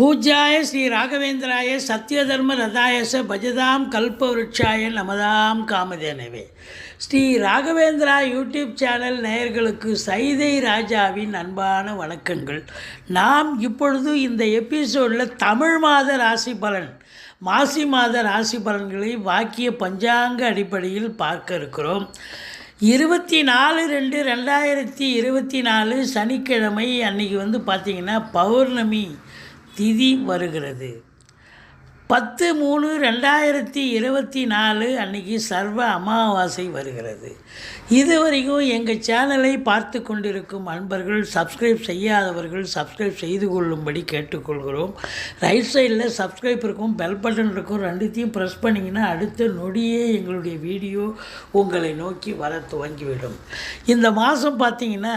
பூஜ்யாய ஸ்ரீ ராகவேந்திராய சத்யதர்ம ரதாயச பஜதாம் கல்பவருட்சாய நமதாம் காமதேனவே. ஸ்ரீ ராகவேந்திரா யூடியூப் சேனல் நேயர்களுக்கு சைதை ராஜாவின் அன்பான வணக்கங்கள். நாம் இப்பொழுது இந்த எபிசோடில் தமிழ் மாத ராசி பலன் மாசி மாத ராசி பலன்களை வாக்கிய பஞ்சாங்க அடிப்படையில் பார்க்க இருக்கிறோம். இருபத்தி நாலு ரெண்டு ரெண்டாயிரத்தி இருபத்தி நாலு சனிக்கிழமை அன்னைக்கு வந்து பார்த்திங்கன்னா பௌர்ணமி திதி வருகிறது. பத்து மூணு ரெண்டாயிரத்தி இருபத்தி நாலு அன்னைக்கு சர்வ அமாவாசை வருகிறது. இது வரைக்கும் எங்கள் சேனலை பார்த்து கொண்டிருக்கும் அன்பர்கள் சப்ஸ்கிரைப் செய்யாதவர்கள் சப்ஸ்கிரைப் செய்து கொள்ளும்படி கேட்டுக்கொள்கிறோம். ரைட் சைடில் சப்ஸ்கிரைப் இருக்கும் பெல் பட்டன் இருக்கும் ரெண்டுத்தையும் ப்ரெஸ் பண்ணிங்கன்னா அடுத்த நொடியே எங்களுடைய வீடியோ உங்களை நோக்கி வர துவங்கிவிடும். இந்த மாதம் பார்த்தீங்கன்னா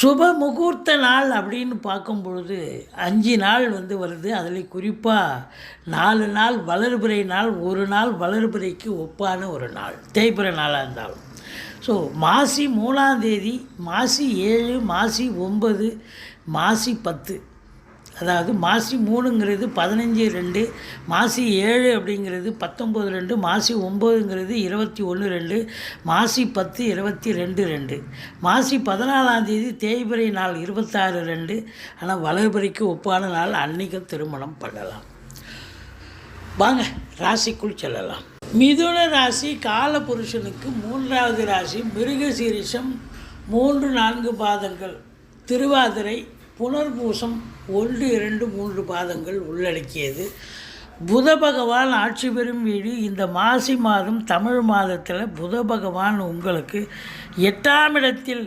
சுப முகூர்த்த நாள் அப்படின்னு பார்க்கும் பொழுது அஞ்சு நாள் வந்து வருது. அதில் குறிப்பாக நாலு நாள் வளர்பிறை நாள் ஒரு நாள் வளர்பிறைக்கு ஒப்பான ஒரு நாள் தேய்பிறை நாளாக இருந்தாலும். ஸோ மாசி மூணாம் தேதி மாசி ஏழு மாசி ஒன்பது மாசி பத்து. அதாவது மாசி மூணுங்கிறது பதினஞ்சு ரெண்டு மாசி ஏழு அப்படிங்கிறது பத்தொம்போது ரெண்டு மாசி ஒம்பதுங்கிறது இருபத்தி ஒன்று ரெண்டு மாசி பத்து இருபத்தி ரெண்டு ரெண்டு. மாசி பதினாலாம் தேதி தேய்பிறை நாள் இருபத்தாறு ரெண்டு. ஆனால் வளர்பிறைக்கு ஒப்பான நாள் அன்னைக்கு திருமணம் பண்ணலாம். வாங்க ராசிக்குள் செல்லலாம். மிதுன ராசி காலபுருஷனுக்கு மூன்றாவது ராசி மிருகசீரிஷம் மூன்று நான்கு பாதங்கள் திருவாதிரை புனர்பூசம் ஒன்று இரண்டு மூன்று பாதங்கள் உள்ளடக்கியது. புத பகவான் ஆட்சி பெறும் வீடு இந்த மாசி மாதம் தமிழ் மாதத்தில் புத பகவான் உங்களுக்கு எட்டாம் இடத்தில்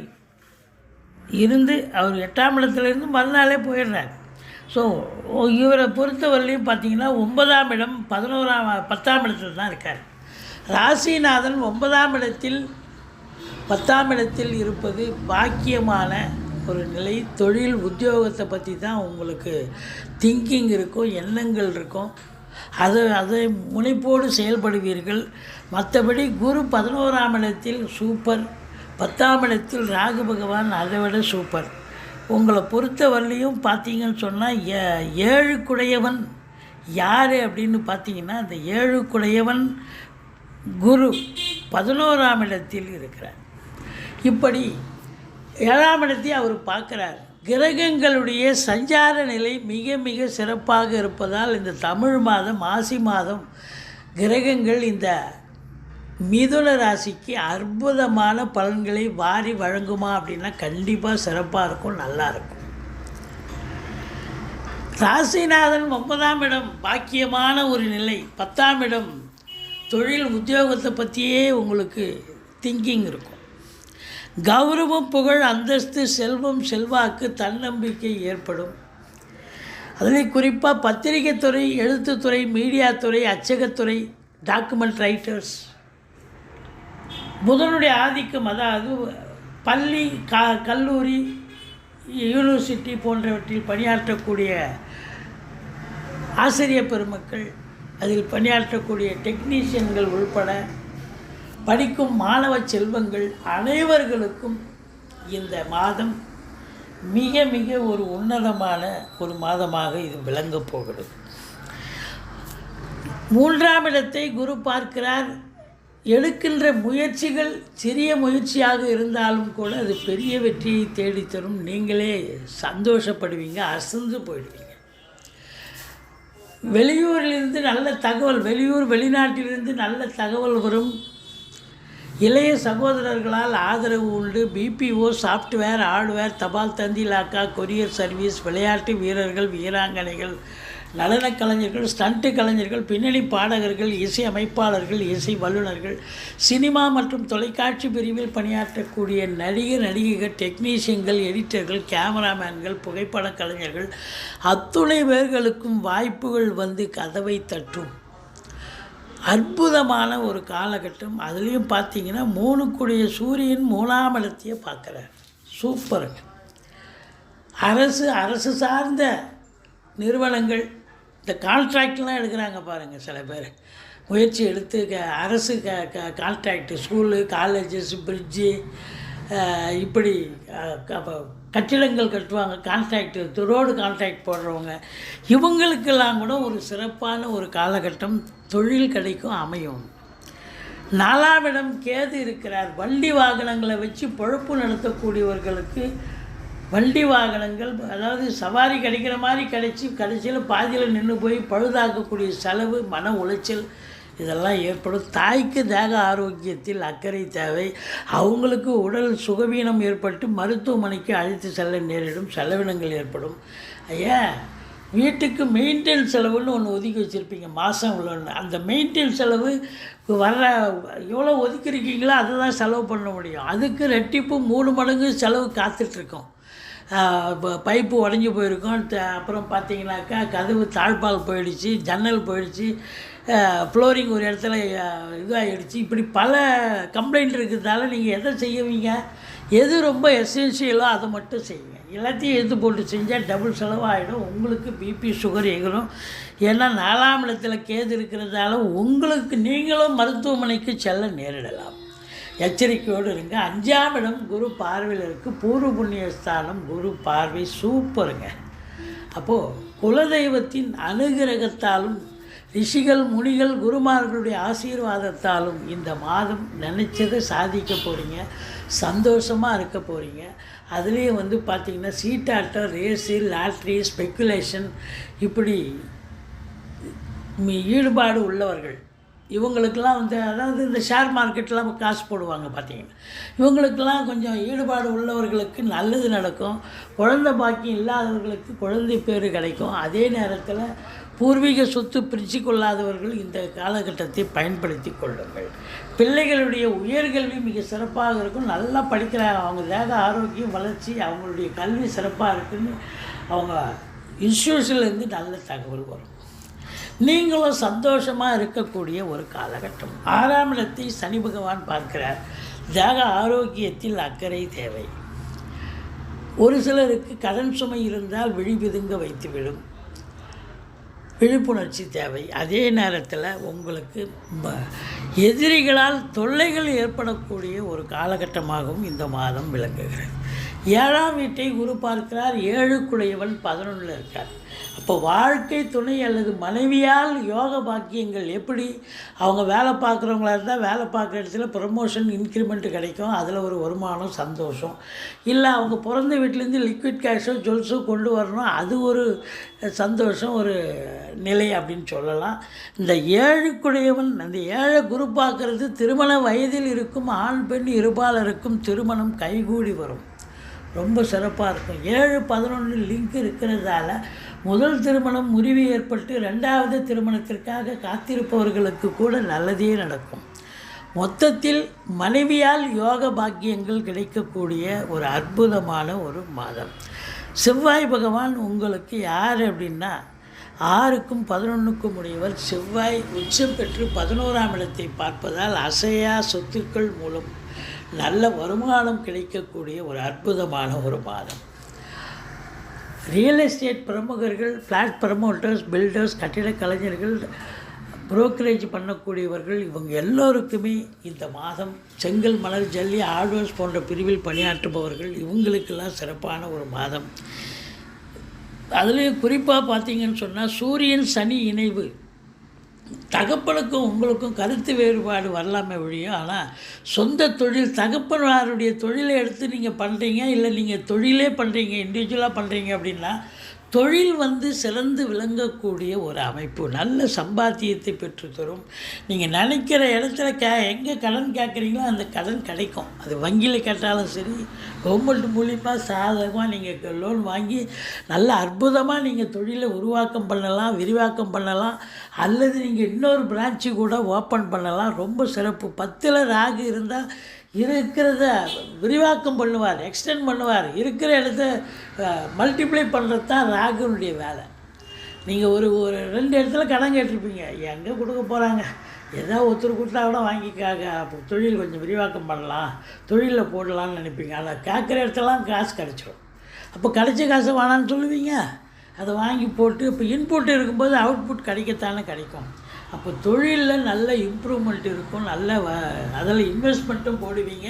இருந்து அவர் எட்டாம் இடத்துலேருந்து மறுநாளே போயிடுறார். ஸோ இவரை பொறுத்தவரையிலையும் பார்த்தீங்கன்னா ஒன்பதாம் இடம் பதினோராம் பத்தாம் இடத்தில் தான் இருக்கார். ராசிநாதன் ஒன்பதாம் இடத்தில் பத்தாம் இடத்தில் இருப்பது பாக்கியமான ஒரு நிலை தொழில் உத்தியோகத்தை பற்றி தான் உங்களுக்கு திங்கிங் இருக்கும் எண்ணங்கள் இருக்கும் அதை அதை முனைப்போடு செயல்படுவீர்கள். மற்றபடி குரு பதினோராம் இடத்தில் சூப்பர் பத்தாம் இடத்தில் ராகு பகவான் அதை விட சூப்பர் உங்களை பொறுத்த வரலையும் பார்த்தீங்கன்னு சொன்னால் ஏ ஏழுக்குடையவன் யார் அப்படின்னு பார்த்தீங்கன்னா அந்த ஏழுக்குடையவன் குரு பதினோராம் இடத்தில் இருக்கிறார். இப்படி ஏழாம் இடத்தை அவர் பார்க்குறார். கிரகங்களுடைய சஞ்சார நிலை மிக மிக சிறப்பாக இருப்பதால் இந்த தமிழ் மாதம் மாசி மாதம் கிரகங்கள் இந்த மிதுன ராசிக்கு அற்புதமான பலன்களை வாரி வழங்குமா அப்படின்னா கண்டிப்பாக சிறப்பாக இருக்கும் நல்லாயிருக்கும் ராசிநாதன் ஒன்பதாம் இடம் பாக்கியமான ஒரு நிலை. பத்தாம் இடம் தொழில் உத்தியோகத்தை பற்றியே உங்களுக்கு திங்கிங் இருக்கும். கௌரவம் புகழ் அந்தஸ்து செல்வம் செல்வாக்கு தன்னம்பிக்கை ஏற்படும். அதில் குறிப்பாக பத்திரிகைத்துறை எழுத்துத்துறை மீடியாத்துறை அச்சகத்துறை டாக்குமெண்ட் ரைட்டர்ஸ் புதனுடைய ஆதிக்கம் அதாவது பள்ளி க கல்லூரி யூனிவர்சிட்டி போன்றவற்றில் பணியாற்றக்கூடிய ஆசிரியர் பெருமக்கள் அதில் பணியாற்றக்கூடிய டெக்னீஷியன்கள் உள்பட படிக்கும் மாணவ செல்வங்கள் அனைவர்களுக்கும் இந்த மாதம் மிக மிக ஒரு உன்னதமான ஒரு மாதமாக இது விளங்கப் போகிறது. மூன்றாம் இடத்தை குரு பார்க்கிறார். எடுக்கின்ற முயற்சிகள் சிறிய முயற்சியாக இருந்தாலும் கூட அது பெரிய வெற்றியை தேடித்தரும் நீங்களே சந்தோஷப்படுவீங்க அசந்து போயிடுவீங்க. வெளியூரிலிருந்து நல்ல தகவல் வெளியூர் வெளிநாட்டிலிருந்து நல்ல தகவல் வரும். இளைய சகோதரர்களால் ஆதரவு உண்டு. பிபிஓ சாஃப்ட்வேர் ஹார்ட்வேர் தபால் தந்தி லாக்கா கொரியர் சர்வீஸ் விளையாட்டு வீரர்கள் வீராங்கனைகள் நடன கலைஞர்கள் ஸ்டண்ட்டு கலைஞர்கள் பின்னணி பாடகர்கள் இசை அமைப்பாளர்கள் இசை வல்லுநர்கள் சினிமா மற்றும் தொலைக்காட்சி பிரிவில் பணியாற்றக்கூடிய நடிகர் நடிகைகள் டெக்னீஷியன்கள் எடிட்டர்கள் கேமராமேன்கள் புகைப்பட கலைஞர்கள் அத்துணை பேர்களுக்கும் வாய்ப்புகள் வந்து கதவை தட்டும். அற்புதமான ஒரு காலகட்டம். அதுலேயும் பார்த்தீங்கன்னா மூணுக்குடைய சூரியன் மூணாம் இடத்தையே பார்க்குறார். சூப்பர் அரசு அரசு சார்ந்த நிறுவனங்கள் இந்த கான்ட்ராக்ட்லாம் எடுக்கிறாங்க பாருங்கள் சில பேர். முயற்சி எடுத்து க அரசு க க கான்ட்ராக்டு ஸ்கூலு காலேஜஸ் பிரிட்ஜு இப்படி கட்டிடங்கள் கட்டுவாங்க கான்ட்ராக்ட் ரோடு கான்ட்ராக்ட் போடுறவங்க. இவங்களுக்கெல்லாம் கூட ஒரு சிறப்பான ஒரு காலகட்டம் தொழில் கிடைக்கும் அமையும். நாலாவிடம் கேது இருக்கிறார். வண்டி வாகனங்களை வச்சு பொழப்பு நடத்தக்கூடியவர்களுக்கு வண்டி வாகனங்கள் அதாவது சவாரி கிடைக்கிற மாதிரி கிடைச்சி கடைசியில் பாதியில் நின்று போய் பழுதாக்கக்கூடிய செலவு மன உளைச்சல் இதெல்லாம் ஏற்படும். தாய்க்கு தேக ஆரோக்கியத்தில் அக்கறை தேவை. அவங்களுக்கு உடல் சுகவீனம் ஏற்பட்டு மருத்துவமனைக்கு அழைத்து செல்ல நேரிடும் செலவினங்கள் ஏற்படும். ஐயா வீட்டுக்கு மெயின்டெயின் செலவுன்னு ஒன்று ஒதுக்கி வச்சுருப்பீங்க மாதம் இவ்வளோன்னு அந்த மெயின்டெயின் செலவு வர்ற எவ்வளோ ஒதுக்கிருக்கீங்களோ அதை தான் செலவு பண்ண முடியும். அதுக்கு ரெட்டிப்பு மூணு மடங்கு செலவு காத்துட்ருக்கோம் பைப்பு உடஞ்சி போயிருக்கும். அப்புறம் பார்த்தீங்கன்னாக்கா கதவு தாழ்பால் போயிடுச்சு ஜன்னல் போயிடுச்சு. ஃப்ளோரிங் ஒரு இடத்துல இதாகிடுச்சு இப்படி பல கம்ப்ளைண்ட் இருக்கிறதால நீங்கள் எதை செய்வீங்க? எது ரொம்ப எசென்சியலோ அதை மட்டும் செய்யுங்க. எல்லாத்தையும் எடுத்து போட்டு செஞ்சால் டபுள் செலவாகிடும் உங்களுக்கு பிபி சுகர் எகரும் ஏன்னா நாலாம் இடத்துல கேது இருக்கிறதால உங்களுக்கு நீங்களும் மருத்துவமனைக்கு செல்ல நேரிடலாம். எச்சரிக்கையோடு இருங்க. அஞ்சாம் இடம் குரு பார்வையில் இருக்குது பூர்வ புண்ணிய ஸ்தானம் குரு பார்வை சூப்பருங்க. அப்போது குலதெய்வத்தின் அனுகிரகத்தாலும் ரிஷிகள் முனிகள் குருமார்களுடைய ஆசீர்வாதத்தாலும் இந்த மாதம் நினச்சதை சாதிக்க போகிறீங்க சந்தோஷமாக இருக்க போகிறீங்க அதுலேயும் வந்து பார்த்திங்கன்னா சீட்டாட்டம் ரேஸு லாட்ரி ஸ்பெக்குலேஷன் இப்படி ஈடுபாடு உள்ளவர்கள் இவங்களுக்கெல்லாம் வந்து அதாவது இந்த ஷேர் மார்க்கெட்லாம் காசு போடுவாங்க பார்த்தீங்கன்னா இவங்களுக்கெல்லாம் கொஞ்சம் ஈடுபாடு உள்ளவர்களுக்கு நல்லது நடக்கும். குழந்தை பாக்கியம் இல்லாதவர்களுக்கு குழந்தை பேர் கிடைக்கும். அதே நேரத்தில் பூர்வீக சொத்து பிரித்து கொள்ளாதவர்கள் இந்த காலகட்டத்தை பயன்படுத்தி கொள்ளுங்கள். பிள்ளைகளுடைய உயர்கல்வி மிக சிறப்பாக இருக்கும். நல்லா படிக்கிறாங்க அவங்க தேக ஆரோக்கியம் வளர்ச்சி அவங்களுடைய கல்வி சிறப்பாக இருக்குன்னு அவங்க இன்ஸ்டியூஷன்லேருந்து நல்ல தகவல் வரும். நீங்களும் சந்தோஷமாக இருக்கக்கூடிய ஒரு காலகட்டம். ஆறாம் இடத்தை சனி பகவான் பார்க்கிறார். தேக ஆரோக்கியத்தில் அக்கறை தேவை. ஒரு சிலருக்கு கடன் சுமை இருந்தால் விழிவிதுங்க வைத்துவிடும். விழிப்புணர்ச்சி தேவை. அதே நேரத்தில் உங்களுக்கு எதிரிகளால் தொல்லைகள் ஏற்படக்கூடிய ஒரு காலகட்டமாகவும் இந்த மாதம் விளங்குகிறது. ஏழாம் வீட்டை குரு பார்க்கிறார். ஏழுக்குடையவன் பதினொன்றில் இருக்கார். அப்போ வாழ்க்கை துணை அல்லது மனைவியால் யோக பாக்கியங்கள் எப்படி? அவங்க வேலை பார்க்குறவங்களா இருந்தால் வேலை பார்க்குற இடத்துல ப்ரமோஷன் இன்க்ரிமெண்ட் கிடைக்கும். அதில் ஒரு வருமானம் சந்தோஷம். இல்லை அவங்க பிறந்த வீட்டிலேருந்து லிக்விட் கேஷோ ஜுவல்ஸோ கொண்டு வரணும். அது ஒரு சந்தோஷம் ஒரு நிலை அப்படின்னு சொல்லலாம். இந்த ஏழுக்குடையவன் அந்த ஏழை குரு பார்க்கறது திருமண வயதில் இருக்கும் ஆண் பெண் இருபாலருக்கும் திருமணம் கைகூடி வரும். ரொம்ப சிறப்பாக இருக்கும். ஏழு பதினொன்று லிங்க் இருக்கிறதால முதல் திருமணம் முறிவு ஏற்பட்டு ரெண்டாவது திருமணத்திற்காக காத்திருப்பவர்களுக்கு கூட நல்லதே நடக்கும். மொத்தத்தில் மனைவியால் யோக பாக்கியங்கள் கிடைக்கக்கூடிய ஒரு அற்புதமான ஒரு மாதம். செவ்வாய் பகவான் உங்களுக்கு யார் அப்படின்னா ஆறுக்கும் பதினொன்றுக்கும் உடையவர் செவ்வாய் உச்சம் பெற்று பதினோராம் இடத்தை பார்ப்பதால் அசையா சொத்துக்கள் மூலம் நல்ல வருமானம் கிடைக்கக்கூடிய ஒரு அற்புதமான ஒரு மாதம். ரியல் எஸ்டேட் பிரமுகர்கள் ஃப்ளாட் ப்ரமோட்டர்ஸ் பில்டர்ஸ் கட்டிட கலைஞர்கள் புரோக்கரேஜ் பண்ணக்கூடியவர்கள் இவங்க எல்லோருக்குமே இந்த மாதம் செங்கல் மலர் ஜல்லி ஆழ்வர்ஸ் போன்ற பிரிவில் பணியாற்றுபவர்கள் இவங்களுக்கெல்லாம் சிறப்பான ஒரு மாதம். அதுலேயும் குறிப்பாக பார்த்தீங்கன்னு சொன்னால் சூரியன் சனி இணைவு. தகப்பனுக்கும் உங்களுக்கும் கருத்து வேறுபாடு வரலாமே ஒழியும் ஆனால் சொந்த தொழில் தகப்பனாருடைய தொழிலை எடுத்து நீங்கள் பண்ணுறீங்க இல்லை நீங்கள் தொழிலே பண்ணுறீங்க இண்டிவிஜுவலாக பண்ணுறீங்க அப்படின்னா தொழில் வந்து சிறந்து விளங்கக்கூடிய ஒரு அமைப்பு. நல்ல சம்பாத்தியத்தை பெற்றுத்தரும் நீங்கள் நினைக்கிற இடத்துல கே எங்கே கடன் கேட்குறீங்களோ அந்த கடன் கிடைக்கும். அது வங்கியில் கேட்டாலும் சரி கவர்மெண்ட் மூலிமா சாதகமாக நீங்கள் லோன் வாங்கி நல்ல அற்புதமாக நீங்கள் தொழிலை உருவாக்கம் பண்ணலாம் விரிவாக்கம் பண்ணலாம். அல்லது நீங்கள் இன்னொரு பிரான்ச்சு கூட ஓப்பன் பண்ணலாம். ரொம்ப சிறப்பு. பத்தில் ராகு இருந்தால் இருக்கிறத விரிவாக்கம் பண்ணுவார் எக்ஸ்டெண்ட் பண்ணுவார். இருக்கிற இடத்த மல்டிப்ளை பண்ணுறது தான் ராகுனுடைய வேலை. நீங்கள் ஒரு ஒரு ரெண்டு இடத்துல கடன் கேட்டிருப்பீங்க எங்கே கொடுக்க போகிறாங்க ஏதோ ஒருத்தர் கொடுத்தா கூட வாங்கிக்காக அப்போ தொழில் கொஞ்சம் விரிவாக்கம் பண்ணலாம் தொழிலில் போடலாம்னு நினைப்பீங்க. ஆனால் கேட்குற இடத்துலலாம் காசு கிடச்சிடும் அப்போ கிடைச்ச காசு வேணான்னு சொல்லுவீங்க? அதை வாங்கி போட்டு இப்போ இன்புட் இருக்கும்போது அவுட்புட் கிடைக்கத்தானே கிடைக்கும். அப்போ தொழிலில் நல்ல இம்ப்ரூவ்மெண்ட் இருக்கும். நல்ல வ அதில் இன்வெஸ்ட்மெண்ட்டும் போடுவீங்க.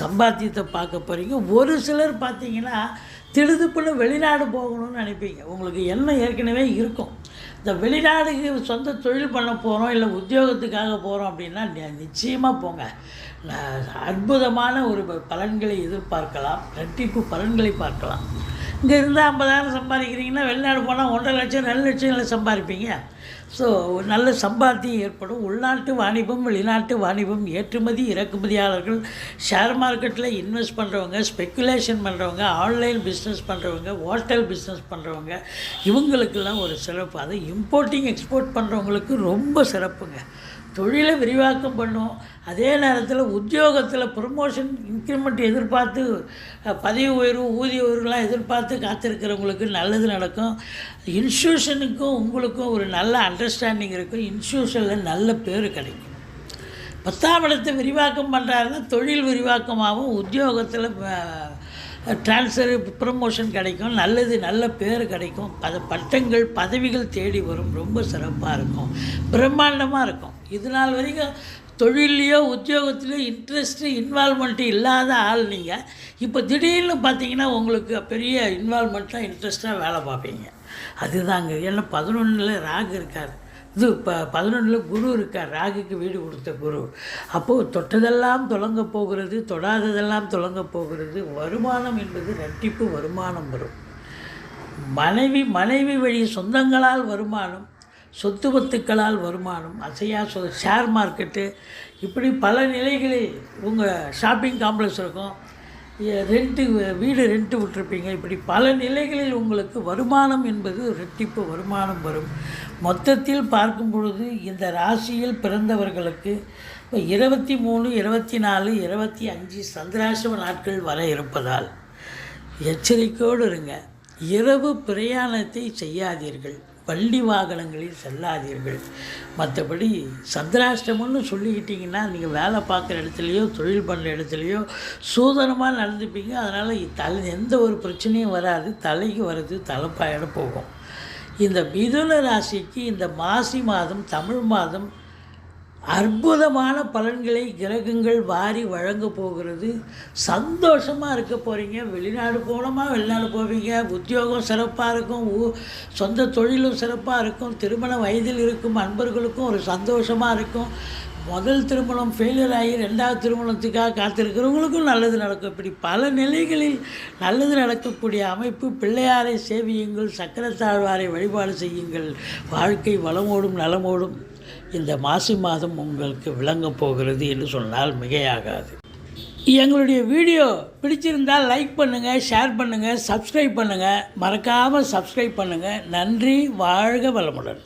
சம்பாத்தியத்தை பார்க்க போகிறீங்க ஒரு சிலர் பார்த்தீங்கன்னா திடுதுப்புன்னு வெளிநாடு போகணும்னு நினைப்பீங்க. உங்களுக்கு எண்ணம் ஏற்கனவே இருக்கும். இந்த வெளிநாடுக்கு சொந்த தொழில் பண்ண போகிறோம் இல்லை உத்தியோகத்துக்காக போகிறோம் அப்படின்னா நி- நிச்சயமாக போங்க. அற்புதமான ஒரு ப- பலன்களை எதிர்பார்க்கலாம் ரெட்டிப்பு பலன்களை பார்க்கலாம். இங்கே இருந்தால் ஐம்பதாயிரம் சம்பாதிக்கிறீங்கன்னா வெளிநாடு போனால் ஒன்றரை லட்சம் ரெண்டு லட்சங்களை சம்பாதிப்பீங்க. ஸோ நல்ல சம்பாத்தியம் ஏற்படும். உள்நாட்டு வாணிபம் வெளிநாட்டு வாணிபம் ஏற்றுமதி இறக்குமதியாளர்கள் ஷேர் மார்க்கெட்டில் இன்வெஸ்ட் பண்ணுறவங்க ஸ்பெக்குலேஷன் பண்ணுறவங்க ஆன்லைன் பிஸ்னஸ் பண்ணுறவங்க ஹோட்டல் பிஸ்னஸ் பண்ணுறவங்க இவங்களுக்கெல்லாம் ஒரு சிறப்பு. அது இம்போர்ட்டிங் எக்ஸ்போர்ட் பண்ணுறவங்களுக்கு ரொம்ப சிறப்புங்க. தொழிலை விரிவாக்கம் பண்ணும். அதே நேரத்தில் உத்தியோகத்தில் ப்ரொமோஷன் இன்க்ரிமெண்ட் எதிர்பார்த்து பதவி உயர்வு ஊதிய உயர்வுலாம் எதிர்பார்த்து காத்திருக்கிறவங்களுக்கு நல்லது நடக்கும். இன்ஸ்டியூஷனுக்கும் உங்களுக்கும் ஒரு நல்ல அண்டர்ஸ்டாண்டிங் இருக்கும். இன்ஸ்டியூஷனில் நல்ல பேர் கிடைக்கும். பத்தாம் இடத்தை விரிவாக்கம் பண்ணுறாருன்னா தொழில் விரிவாக்கமாகவும் உத்தியோகத்தில் டிரான்ஸ்ஃபர் ப்ரமோஷன் கிடைக்கும். நல்லது நல்ல பேர் கிடைக்கும். பத பட்டங்கள் பதவிகள் தேடி வரும். ரொம்ப சிறப்பாக இருக்கும். பிரம்மாண்டமாக இருக்கும். இது நாள் வரைக்கும் தொழிலையோ உத்தியோகத்திலையோ இன்ட்ரெஸ்ட்டு இன்வால்மெண்ட்டு இல்லாத ஆள் நீங்கள் இப்போ திடீர்னு பார்த்தீங்கன்னா உங்களுக்கு பெரிய இன்வால்மெண்ட்டாக இன்ட்ரெஸ்ட்டாக வேலை பார்ப்பீங்க. அதுதாங்க. ஏன்னா பதினொன்றில் ராகு இருக்காது இது இப்போ பதினொன்றில் குரு இருக்கார். ராகுக்கு வீடு கொடுத்த குரு. அப்போது தொட்டதெல்லாம் தொடங்க போகிறது தொடாததெல்லாம் தொடங்க போகிறது. வருமானம் என்பது ரெட்டிப்பு வருமானம் வரும். மனைவி மனைவி வழி சொந்தங்களால் வருமானம் சொத்து பத்துக்களால் வருமானம் அசையா சொ ஷேர் மார்க்கெட்டு இப்படி பல நிலைகளில் உங்கள் ஷாப்பிங் காம்ப்ளெக்ஸ் இருக்கும். ரெண்ட்டு வீடு ரெண்ட்டு விட்டுருப்பீங்க. இப்படி பல நிலைகளில் உங்களுக்கு வருமானம் என்பது ரெட்டிப்பு வருமானம் வரும். மொத்தத்தில் பார்க்கும் பொழுது இந்த ராசியில் பிறந்தவர்களுக்கு இப்போ இருபத்தி மூணு இருபத்தி நாலு இருபத்தி அஞ்சு சந்திராசிரம நாட்கள் வர இருப்பதால் எச்சரிக்கையோடு இருங்க. இரவு பிரயாணத்தை செய்யாதீர்கள். வண்டி வாகனங்களில் செல்லாதீர்கள். மற்றபடி சந்திராஷ்டமம்னு சொல்லிக்கிட்டிங்கன்னா நீங்கள் வேலை பார்க்குற இடத்துலையோ தொழில் பண்ணுற இடத்துலையோ சூதனமாக நடந்துப்பீங்க. அதனால் தலை எந்த ஒரு பிரச்சனையும் வராது. தலைக்கு வர்றது தலைப்பாயிட போகும். இந்த மிதுன ராசிக்கு இந்த மாசி மாதம் தமிழ் மாதம் அற்புதமான பலன்களை கிரகங்கள் வாரி வழங்க போகிறது. சந்தோஷமாக இருக்க போகிறீங்க வெளிநாடு போனோமா? வெளிநாடு போவீங்க. உத்தியோகம் சிறப்பாக இருக்கும். ஊ சொந்த தொழிலும் சிறப்பாக இருக்கும். திருமண வயதில் இருக்கும் அன்பர்களுக்கும் ஒரு சந்தோஷமாக இருக்கும். முதல் திருமணம் ஃபெயிலியர் ஆகி ரெண்டாவது திருமணத்துக்காக காத்திருக்கிறவங்களுக்கும் நல்லது நடக்கும். இப்படி பல நிலைகளில் நல்லது நடக்கக்கூடிய அமைப்பு பிள்ளையாரை சேவியுங்கள். சக்கரத்தாழ்வாரை வழிபாடு செய்யுங்கள். வாழ்க்கை வளமோடும் நலமோடும். இந்த மாசி மாதம் உங்களுக்கு விளங்கப் போகிறது என்று சொன்னால் மிகையாகாது. எங்களுடைய வீடியோ பிடிச்சிருந்தால் லைக் பண்ணுங்கள் ஷேர் பண்ணுங்கள் சப்ஸ்கிரைப் பண்ணுங்கள் மறக்காமல் சப்ஸ்கிரைப் பண்ணுங்கள் நன்றி வாழ்க வளமுடன்.